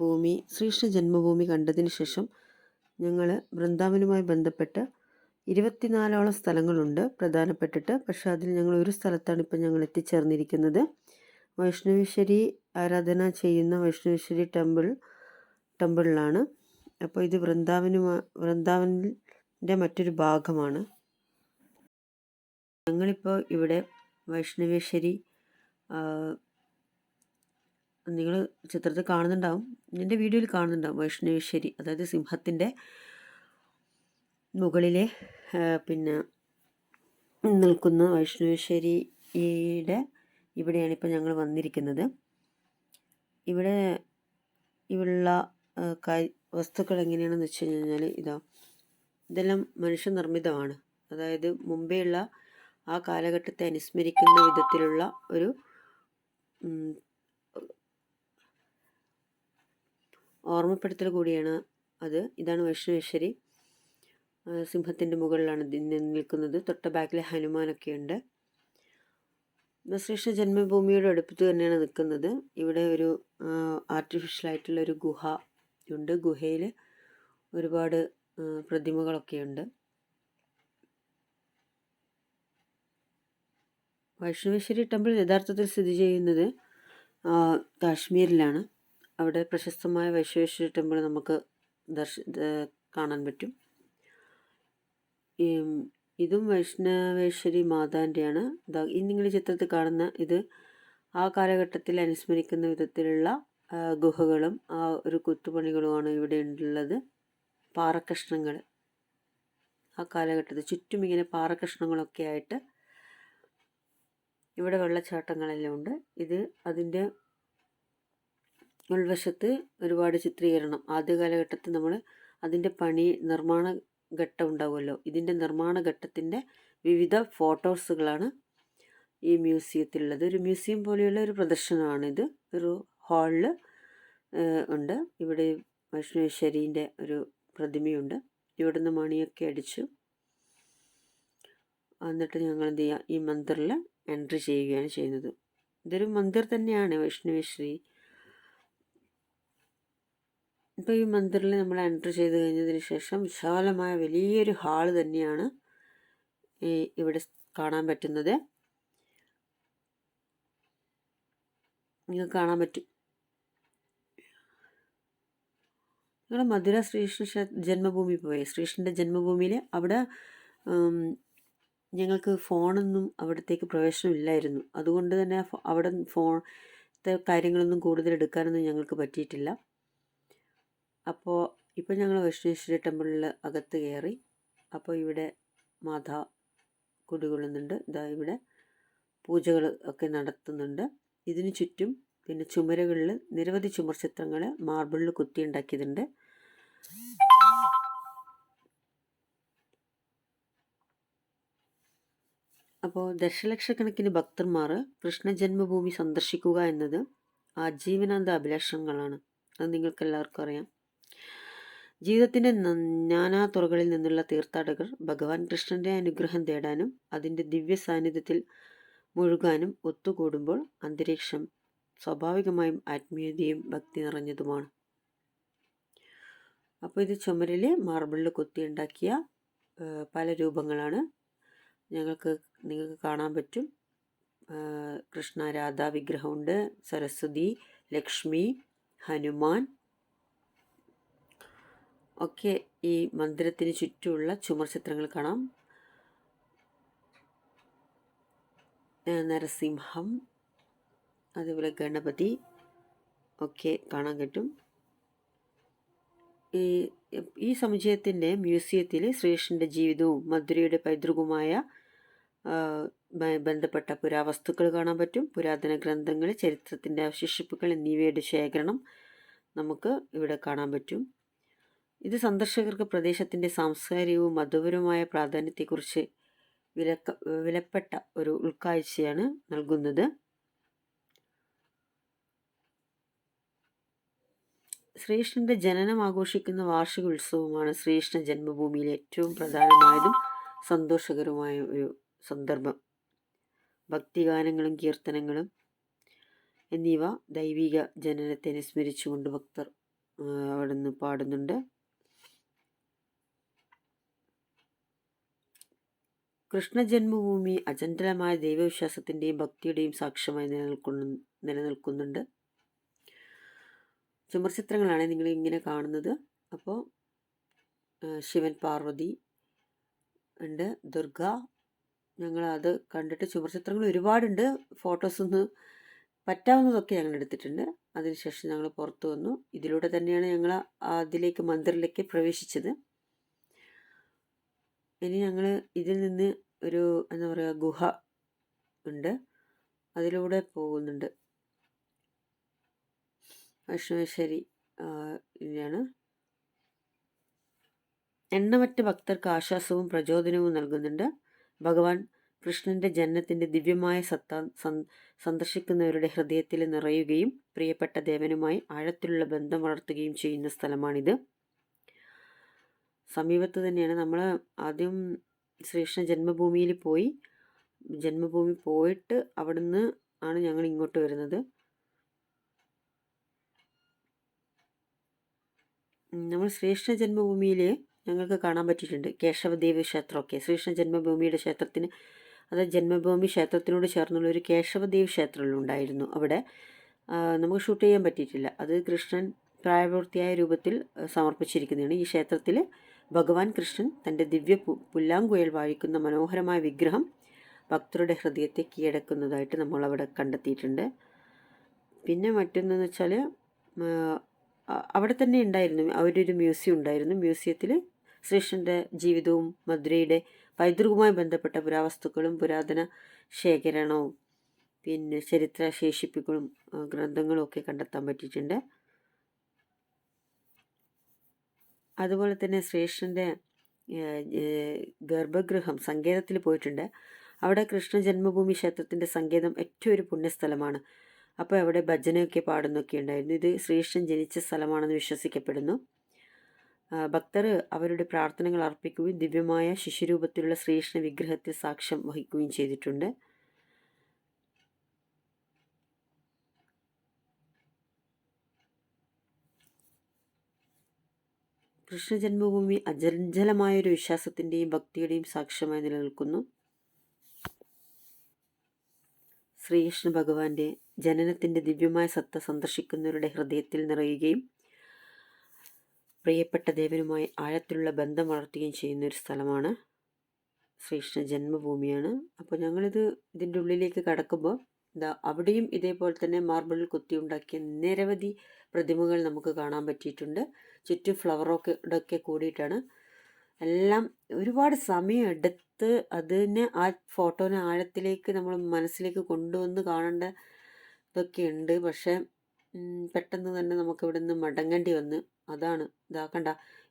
ഭൂമി ശ്രീകൃഷ്ണ ജന്മഭൂമി കണ്ടതിന് ശേഷം ഞങ്ങൾ വൃന്ദാവനുമായി ബന്ധപ്പെട്ട് ഇരുപത്തിനാലോളം സ്ഥലങ്ങളുണ്ട്. പ്രധാനപ്പെട്ടിട്ട്. പക്ഷേ അതിൽ ഞങ്ങൾ ഒരു സ്ഥലത്താണ് ഇപ്പം ഞങ്ങൾ എത്തിച്ചേർന്നിരിക്കുന്നത്. വൈഷ്ണവേശ്വരി ആരാധന ചെയ്യുന്ന വൈഷ്ണവേശ്വരി ടെമ്പിൾ ടെമ്പിളിലാണ്. അപ്പോൾ ഇത് വൃന്ദാവനുമാ വൃന്ദാവനിന്റെ മറ്റൊരു ഭാഗമാണ്. ഞങ്ങളിപ്പോൾ ഇവിടെ വൈഷ്ണവേശ്വരി നിങ്ങൾ ചിത്രത്തിൽ കാണുന്നുണ്ടാവും. എന്റെ വീഡിയോയിൽ കാണുന്നുണ്ടാവും. വൈഷ്ണവേശ്വരി അതായത് സിംഹത്തിന്റെ മുകളിലെ പിന്നെ നിൽക്കുന്ന വൈഷ്ണവേശ്വരിയുടെ ഇവിടെയാണ് ഇപ്പോൾ ഞങ്ങൾ വന്നിരിക്കുന്നത്. ഇവിടെ ഇവിടെയുള്ള വസ്തുക്കൾ എങ്ങനെയാണെന്ന് വെച്ച് കഴിഞ്ഞാൽ ഇതാ ഇതെല്ലാം മനുഷ്യനിർമ്മിതമാണ് അതായത് മുമ്പേയുള്ള ആ കാലഘട്ടത്തെ അനുസ്മരിക്കുന്ന വിധത്തിലുള്ള ഒരു ഓർമ്മപ്പെടുത്തൽ കൂടിയാണ് അത്. ഇതാണ് വൈഷ്ണവേശ്വരി സിംഹത്തിന്റെ മുകളിലാണ് നിൽക്കുന്നത്. തൊട്ട ബാക്കിൽ ഹനുമാനൊക്കെ ഉണ്ട്. ശ്രീകൃഷ്ണ ജന്മഭൂമിയുടെ അടുപ്പത്ത് തന്നെയാണ് നിൽക്കുന്നത്. ഇവിടെ ഒരു ആർട്ടിഫിഷ്യലായിട്ടുള്ള ഒരു ഗുഹ ഉണ്ട്. ഗുഹയിൽ ഒരുപാട് പ്രതിമകളൊക്കെ ഉണ്ട്. വൈഷ്ണവേശ്വരി ടെമ്പിൾ യഥാർത്ഥത്തിൽ സ്ഥിതി ചെയ്യുന്നത് കാശ്മീരിലാണ്. അവിടെ പ്രശസ്തമായ വൈശ്വേശ്വര ടെമ്പിൾ നമുക്ക് ദർശ കാണാൻ പറ്റും. ഇതും വൈഷ്ണവേശ്വരി മാതാന്റെയാണ്. നിങ്ങൾ ചിത്രത്തിൽ കാണുന്ന ഇത് ആ കാലഘട്ടത്തിൽ അനുസ്മരിക്കുന്ന വിധത്തിലുള്ള ഗുഹകളും ആ ഒരു കുത്തുപണികളുമാണ് ഇവിടെ ഉള്ളത്. പാറക്കഷ്ണങ്ങൾ. ആ കാലഘട്ടത്തിൽ ചുറ്റും ഇങ്ങനെ പാറക്കഷ്ണങ്ങളൊക്കെ ആയിട്ട് ഇവിടെ വെള്ളച്ചാട്ടങ്ങളെല്ലാം ഉണ്ട്. ഇത് അതിന്റെ ഉൾവശത്ത് ഒരുപാട് ചിത്രീകരണം. ആദ്യ കാലഘട്ടത്തിൽ നമ്മൾ അതിന്റെ പണി നിർമ്മാണ ഘട്ടം ഉണ്ടാവുമല്ലോ. ഇതിന്റെ നിർമ്മാണ ഘട്ടത്തിന്റെ വിവിധ ഫോട്ടോസുകളാണ് ഈ മ്യൂസിയത്തിലുള്ളത് ഒരു മ്യൂസിയം പോലെയുള്ള ഒരു പ്രദർശനമാണിത്. ഒരു ഹാളിൽ ഉണ്ട്. ഇവിടെ വൈഷ്ണവേശ്വരീന്റെ ഒരു പ്രതിമയുണ്ട്. ഇവിടുന്ന് മണിയൊക്കെ അടിച്ചു എന്നിട്ട് ഞങ്ങൾ എന്ത് ചെയ്യുക ഈ മന്ദിറിൽ എൻട്രി ചെയ്യുകയാണ് ചെയ്യുന്നത്. ഇതൊരു മന്ദിർ തന്നെയാണ് വൈഷ്ണവേശ്വരി ഇപ്പോൾ ഈ മന്ദിറിൽ നമ്മൾ എൻട്രി ചെയ്ത് കഴിഞ്ഞതിന് ശേഷം വിശാലമായ വലിയൊരു ഹാൾ തന്നെയാണ് ഈ ഇവിടെ കാണാൻ പറ്റുന്നത്. നിങ്ങൾക്ക് കാണാൻ പറ്റും. നിങ്ങൾ മധുര ശ്രീകൃഷ്ണ ജന്മഭൂമി പോയി. ശ്രീകൃഷ്ണന്റെ ജന്മഭൂമിയിൽ അവിടെ ഞങ്ങൾക്ക് ഫോണൊന്നും അവിടത്തേക്ക് പ്രവേശനമില്ലായിരുന്നു അതുകൊണ്ട് തന്നെ അവിടെ ഫോൺ കാര്യങ്ങളൊന്നും കൂടുതൽ എടുക്കാനൊന്നും ഞങ്ങൾക്ക് പറ്റിയിട്ടില്ല. അപ്പോൾ ഇപ്പോൾ ഞങ്ങൾ വൈഷ്ണേശ്വരി ടെമ്പിളിൽ അകത്ത് കയറി അപ്പോൾ ഇവിടെ മാതാ കുടികൊള്ളുന്നുണ്ട്. ഇതാ ഇവിടെ പൂജകൾ ഒക്കെ നടത്തുന്നുണ്ട്. ഇതിന് ചുറ്റും പിന്നെ ചുമരുകളിൽ നിരവധി ചുമർ ചിത്രങ്ങൾ മാർബിളിൽ കുത്തിയുണ്ടാക്കിയതുണ്ട് അപ്പോൾ ദശലക്ഷക്കണക്കിന് ഭക്തന്മാർ കൃഷ്ണ ജന്മഭൂമി സന്ദർശിക്കുക എന്നത് ആജീവനാന്ത അഭിലാഷങ്ങളാണ്. അത് നിങ്ങൾക്കെല്ലാവർക്കും അറിയാം. ജീവിതത്തിന്റെ നാനാ തുറകളിൽ നിന്നുള്ള തീർത്ഥാടകർ ഭഗവാൻ കൃഷ്ണന്റെ അനുഗ്രഹം തേടാനും അതിന്റെ ദിവ്യ സാന്നിധ്യത്തിൽ മുഴുകാനും ഒത്തുകൂടുമ്പോൾ അന്തരീക്ഷം സ്വാഭാവികമായും ആത്മീയതയും ഭക്തി നിറഞ്ഞതുമാണ്. അപ്പോൾ ഇത് ചുമരിൽ മാർബിളിൽ കൊത്തിയുണ്ടാക്കിയ പല രൂപങ്ങളാണ്. ഞങ്ങൾക്ക് നിങ്ങൾക്ക് കാണാൻ പറ്റും. കൃഷ്ണ രാധ വിഗ്രഹമുണ്ട് സരസ്വതി ലക്ഷ്മി ഹനുമാൻ ഒക്കെ ഈ മന്ദിരത്തിന് ചുറ്റുമുള്ള ചുമർ ചിത്രങ്ങൾ കാണാം. നരസിംഹം അതുപോലെ ഗണപതി ഒക്കെ കാണാൻ കിട്ടും ഈ ഈ സമുച്ചയത്തിന്റെ മ്യൂസിയത്തിൽ ശ്രീകൃഷ്ണന്റെ ജീവിതവും മധുരയുടെ പൈതൃകവുമായ ബന്ധപ്പെട്ട പുരാവസ്തുക്കൾ കാണാൻ പറ്റും. പുരാതന ഗ്രന്ഥങ്ങൾ ചരിത്രത്തിന്റെ അവശേഷിപ്പുകൾ എന്നിവയുടെ ശേഖരണം നമുക്ക് ഇവിടെ കാണാൻ പറ്റും. ഇത് സന്ദർശകർക്ക് പ്രദേശത്തിന്റെ സാംസ്കാരികവും മതപരവുമായ പ്രാധാന്യത്തെക്കുറിച്ച് വിലക്ക വിലപ്പെട്ട ഒരു ഉൾക്കാഴ്ചയാണ് നൽകുന്നത്. ശ്രീകൃഷ്ണന്റെ ജനനം ആഘോഷിക്കുന്ന വാർഷിക ഉത്സവമാണ് ശ്രീകൃഷ്ണ ജന്മഭൂമിയിലെ ഏറ്റവും പ്രധാനമായതും സന്തോഷകരമായ ഒരു സന്ദർഭം. ഭക്തിഗാനങ്ങളും കീർത്തനങ്ങളും എന്നിവ ദൈവിക ജനനത്തെ അനുസ്മരിച്ചുകൊണ്ട് ഭക്തർ അവിടെ നിന്ന് പാടുന്നുണ്ട്. കൃഷ്ണ ജന്മഭൂമി അചഞ്ചലമായ ദൈവവിശ്വാസത്തിന്റെയും ഭക്തിയുടെയും സാക്ഷ്യമായി നിലനിൽക്കുന്നു നിലനിൽക്കുന്നുണ്ട്. ചുമർചിത്രങ്ങളാണ് നിങ്ങൾ ഇങ്ങനെ കാണുന്നത്. അപ്പോൾ ശിവൻ പാർവതി ഉണ്ട് ദുർഗ. ഞങ്ങൾ അത് കണ്ടിട്ട് ചുമർചിത്രങ്ങൾ ഒരുപാടുണ്ട്. ഫോട്ടോസൊന്ന് പറ്റാവുന്നതൊക്കെ ഞങ്ങൾ എടുത്തിട്ടുണ്ട്. അതിനുശേഷം ഞങ്ങൾ പുറത്തു വന്നു. ഇതിലൂടെ തന്നെയാണ് ഞങ്ങൾ അതിലേക്ക് മന്ദിറിലേക്ക് പ്രവേശിച്ചത്. ഇനി ഞങ്ങൾ ഇതിൽ നിന്ന് ഒരു എന്താ പറയുക ഗുഹ ഉണ്ട്. അതിലൂടെ പോകുന്നുണ്ട്. വൈഷ്ണവേശ്വരി ഇതാണ് എണ്ണമറ്റ ഭക്തർക്ക് ആശ്വാസവും പ്രചോദനവും നൽകുന്നുണ്ട്. ഭഗവാൻ കൃഷ്ണന്റെ ജനനത്തിന്റെ ദിവ്യമായ സത്ത സന്ദർശിക്കുന്നവരുടെ ഹൃദയത്തിൽ നിറയുകയും പ്രിയപ്പെട്ട ദേവനുമായി ആഴത്തിലുള്ള ബന്ധം വളർത്തുകയും ചെയ്യുന്ന സ്ഥലമാണിത്. സമീപത്ത് തന്നെയാണ്. നമ്മൾ ആദ്യം ശ്രീകൃഷ്ണ ജന്മഭൂമിയിൽ പോയി. ജന്മഭൂമി പോയിട്ട് അവിടുന്ന് ആണ് ഞങ്ങൾ ഇങ്ങോട്ട് വരുന്നത്. നമ്മൾ ശ്രീകൃഷ്ണ ജന്മഭൂമിയിൽ ഞങ്ങൾക്ക് കാണാൻ പറ്റിയിട്ടുണ്ട്. കേശവദേവി ക്ഷേത്രമൊക്കെ. ശ്രീകൃഷ്ണ ജന്മഭൂമിയുടെ ക്ഷേത്രത്തിന് അത് ജന്മഭൂമി ക്ഷേത്രത്തിനോട് ചേർന്നുള്ള ഒരു കേശവദേവ് ക്ഷേത്രമുണ്ടായിരുന്നു അവിടെ. നമുക്ക് ഷൂട്ട് ചെയ്യാൻ പറ്റിയിട്ടില്ല. അത് കൃഷ്ണൻ പ്രായപൂർത്തിയായ രൂപത്തിൽ സമർപ്പിച്ചിരിക്കുന്നതാണ്. ഈ ക്ഷേത്രത്തിൽ ഭഗവാൻ കൃഷ്ണൻ തന്റെ ദിവ്യ പുല്ലാങ്കുഴൽ വാഴിക്കുന്ന മനോഹരമായ വിഗ്രഹം ഭക്തരുടെ ഹൃദയത്തെ കീഴടക്കുന്നതായിട്ട് നമ്മളവിടെ കണ്ടെത്തിയിട്ടുണ്ട്. പിന്നെ മറ്റൊന്നെന്ന് വെച്ചാൽ അവിടെ തന്നെ ഉണ്ടായിരുന്നു അവരൊരു മ്യൂസിയം ഉണ്ടായിരുന്നു. മ്യൂസിയത്തിൽ ശ്രീകൃഷ്ണന്റെ ജീവിതവും മധുരയുടെ പൈതൃകവുമായി ബന്ധപ്പെട്ട പുരാവസ്തുക്കളും പുരാതന ശേഖരണവും പിന്നെ ചരിത്ര ശേഷിപ്പുകളും ഗ്രന്ഥങ്ങളും ഒക്കെ കണ്ടെത്താൻ പറ്റിയിട്ടുണ്ട്. അതുപോലെ തന്നെ ശ്രീകൃഷ്ണന്റെ ഗർഭഗൃഹം സങ്കേതത്തിൽ പോയിട്ടുണ്ട്. അവിടെ കൃഷ്ണ ജന്മഭൂമി ക്ഷേത്രത്തിന്റെ സങ്കേതം ഏറ്റവും ഒരു പുണ്യസ്ഥലമാണ്. അപ്പോൾ അവിടെ ഭജനയൊക്കെ പാടുന്നൊക്കെ ഉണ്ടായിരുന്നു. ഇത് ശ്രീകൃഷ്ണൻ ജനിച്ച സ്ഥലമാണെന്ന് വിശ്വസിക്കപ്പെടുന്നു. ഭക്തർ അവരുടെ പ്രാർത്ഥനകൾ അർപ്പിക്കുകയും ദിവ്യമായ ശിശുരൂപത്തിലുള്ള ശ്രീകൃഷ്ണ വിഗ്രഹത്തിൽ സാക്ഷ്യം വഹിക്കുകയും ചെയ്തിട്ടുണ്ട്. കൃഷ്ണ ജന്മഭൂമി അജഞ്ചലമായൊരു വിശ്വാസത്തിന്റെയും ഭക്തിയുടെയും സാക്ഷ്യമായി നിലനിൽക്കുന്നു. ശ്രീകൃഷ്ണ ഭഗവാന്റെ ജനനത്തിന്റെ ദിവ്യമായ സത്ത സന്ദർശിക്കുന്നവരുടെ ഹൃദയത്തിൽ നിറയുകയും പ്രിയപ്പെട്ട ദേവനുമായി ആഴത്തിലുള്ള ബന്ധം വളർത്തുകയും ചെയ്യുന്ന ഒരു സ്ഥലമാണ് ശ്രീകൃഷ്ണ ജന്മഭൂമിയാണ്. അപ്പോൾ ഞങ്ങളിത് ഇതിന്റെ ഉള്ളിലേക്ക് കടക്കുമ്പോൾ എന്താ അവിടെയും ഇതേപോലെ തന്നെ മാർബിളിൽ ഉണ്ടാക്കിയ നിരവധി പ്രതിമകൾ നമുക്ക് കാണാൻ പറ്റിയിട്ടുണ്ട്. ചുറ്റും ഫ്ലവറൊക്കെ ഇടൊക്കെ കൂടിയിട്ടാണ്. എല്ലാം ഒരുപാട് സമയം എടുത്ത് അതിനെ ആ ഫോട്ടോനെ ആഴത്തിലേക്ക് നമ്മൾ മനസ്സിലേക്ക് കൊണ്ടുവന്ന് കാണേണ്ട ഇതൊക്കെ ഉണ്ട്. പക്ഷേ പെട്ടെന്ന് തന്നെ നമുക്ക് ഇവിടെ നിന്ന് മടങ്ങേണ്ടി വന്ന് അതാണ് ഇതാക്കണ്ട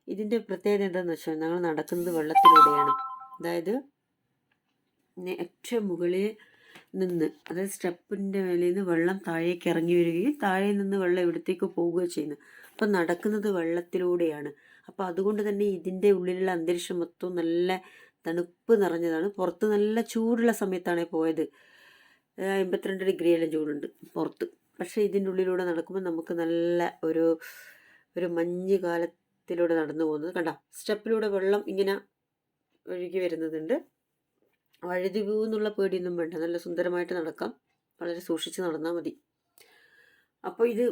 ഇതിന്റെ പ്രത്യേകത എന്താണെന്ന് വെച്ചാൽ ഞങ്ങൾ നടക്കുന്നത് വെള്ളത്തിലൂടെയാണ്. അതായത് ഏറ്റവും മുകളിൽ നിന്ന് അതായത് സ്റ്റെപ്പിന്റെ മേലിൽ നിന്ന് വെള്ളം താഴേക്ക് ഇറങ്ങി വരികയും താഴെ നിന്ന് വെള്ളം ഇവിടത്തേക്ക് പോവുകയോ ചെയ്യുന്നു അപ്പം നടക്കുന്നത് വെള്ളത്തിലൂടെയാണ്. അപ്പോൾ അതുകൊണ്ട് തന്നെ ഇതിന്റെ ഉള്ളിലുള്ള അന്തരീക്ഷം മൊത്തം നല്ല തണുപ്പ് നിറഞ്ഞതാണ്. പുറത്ത് നല്ല ചൂടുള്ള സമയത്താണ് പോയത്. ഡിഗ്രി ഡിഗ്രിയെല്ലാം ചൂടുണ്ട് പുറത്ത്. പക്ഷേ ഇതിന്റെ ഉള്ളിലൂടെ നടക്കുമ്പോൾ നമുക്ക് നല്ല ഒരു ഒരു മഞ്ഞ് കാലത്തിലൂടെ നടന്നു പോകുന്നത്. കണ്ട? സ്റ്റെപ്പിലൂടെ വെള്ളം ഇങ്ങനെ ഒഴുകി വരുന്നതുണ്ട് വഴുതി പോകുന്നുള്ള പേടിയൊന്നും വേണ്ട. നല്ല സുന്ദരമായിട്ട് നടക്കാം. വളരെ സൂക്ഷിച്ച് നടന്നാൽ മതി. അപ്പോൾ ഇത്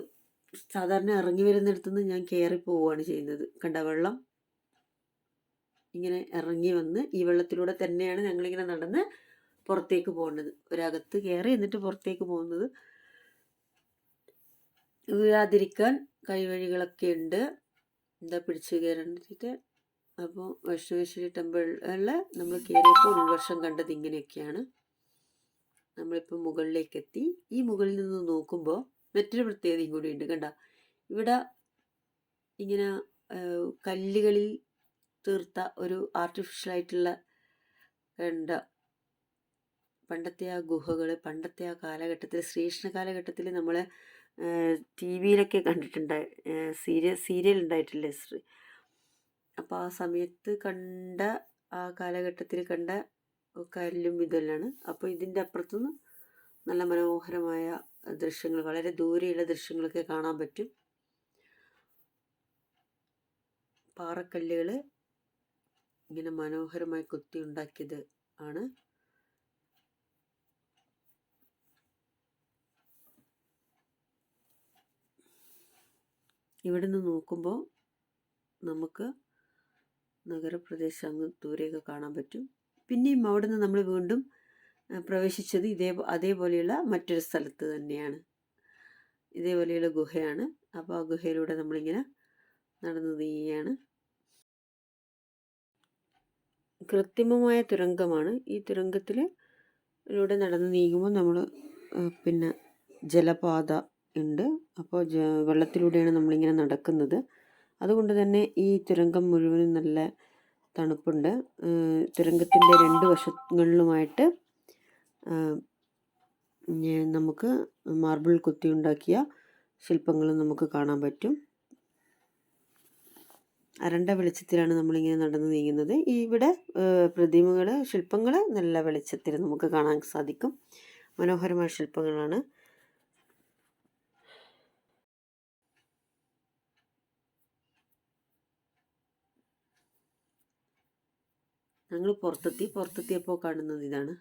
സാധാരണ ഇറങ്ങി വരുന്നിടത്തുനിന്ന് ഞാൻ കയറി പോവുകയാണ് ചെയ്യുന്നത്. കണ്ട വെള്ളം? ഇങ്ങനെ ഇറങ്ങി വന്ന് ഈ വെള്ളത്തിലൂടെ തന്നെയാണ് ഞങ്ങളിങ്ങനെ നടന്ന് പുറത്തേക്ക് പോകുന്നത്. ഒരകത്ത് കയറി എന്നിട്ട് പുറത്തേക്ക് പോകുന്നത്. വീഴാതിരിക്കാൻ കൈവഴികളൊക്കെ ഉണ്ട്. എന്താ പിടിച്ച് കയറേണ്ടിട്ട് അപ്പോൾ വൈഷ്ണവേശ്വരി ടെമ്പിളിൽ നമ്മൾ കയറിയപ്പോൾ ഉൾവർഷം കണ്ടത് ഇങ്ങനെയൊക്കെയാണ്. നമ്മളിപ്പോൾ മുകളിലേക്ക് എത്തി ഈ മുകളിൽ നിന്ന് നോക്കുമ്പോൾ മറ്റൊരു പ്രത്യേകതയും കൂടി ഉണ്ട് കണ്ട. ഇവിടെ ഇങ്ങനെ കല്ലുകളിൽ തീർത്ത ഒരു ആർട്ടിഫിഷ്യലായിട്ടുള്ള കണ്ട പണ്ടത്തെ ആ ഗുഹകൾ പണ്ടത്തെ ആ കാലഘട്ടത്തിൽ ശ്രീകൃഷ്ണ കാലഘട്ടത്തിൽ നമ്മൾ ടി വിയിലൊക്കെ കണ്ടിട്ടുണ്ട് സീരിയൽ സീരിയൽ ഉണ്ടായിട്ടില്ലേ ശ്രീ അപ്പോൾ ആ സമയത്ത് കണ്ട ആ കാലഘട്ടത്തിൽ കണ്ട കല്ലും ഇതെല്ലാം അപ്പോൾ ഇതിന്റെ അപ്പുറത്തുനിന്ന് നല്ല മനോഹരമായ ദൃശ്യങ്ങൾ വളരെ ദൂരെയുള്ള ദൃശ്യങ്ങളൊക്കെ കാണാൻ പറ്റും. പാറക്കല്ലുകൾ ഇങ്ങനെ മനോഹരമായി കൊത്തി ഉണ്ടാക്കിയത് ആണ്. ഇവിടെ നിന്ന് നോക്കുമ്പോൾ നമുക്ക് നഗരപ്രദേശം അങ്ങ് ദൂരെയൊക്കെ കാണാൻ പറ്റും. പിന്നെയും അവിടെ നിന്ന് നമ്മൾ വീണ്ടും പ്രവേശിച്ചത് ഇതേ അതേപോലെയുള്ള മറ്റൊരു സ്ഥലത്ത് തന്നെയാണ്. ഇതേപോലെയുള്ള ഗുഹയാണ്. അപ്പോൾ ആ ഗുഹയിലൂടെ നമ്മളിങ്ങനെ നടന്നു നീങ്ങുകയാണ്. കൃത്രിമമായ തുരങ്കമാണ്. ഈ തുരങ്കത്തിലൂടെ നടന്നു നീങ്ങുമ്പോൾ നമ്മൾ പിന്നെ ജലപാത ഉണ്ട്. അപ്പോൾ ജ വെള്ളത്തിലൂടെയാണ് നമ്മളിങ്ങനെ നടക്കുന്നത്. അതുകൊണ്ട് തന്നെ ഈ തുരങ്കം മുഴുവനും നല്ല തണുപ്പുണ്ട്. തുരങ്കത്തിന്റെ രണ്ട് വശങ്ങളിലുമായിട്ട് നമുക്ക് മാർബിൾ കുത്തി ഉണ്ടാക്കിയ ശില്പങ്ങൾ നമുക്ക് കാണാൻ പറ്റും. അരണ്ട വെളിച്ചത്തിലാണ് നമ്മളിങ്ങനെ നടന്നു നീങ്ങുന്നത്. ഇവിടെ പ്രതിമകൾ ശില്പങ്ങൾ നല്ല വെളിച്ചത്തിൽ നമുക്ക് കാണാൻ സാധിക്കും. മനോഹരമായ ശില്പങ്ങളാണ്. ഞങ്ങൾ പുറത്തെത്തി പുറത്തെത്തിയപ്പോൾ കാണുന്നത് ഇതാണ്.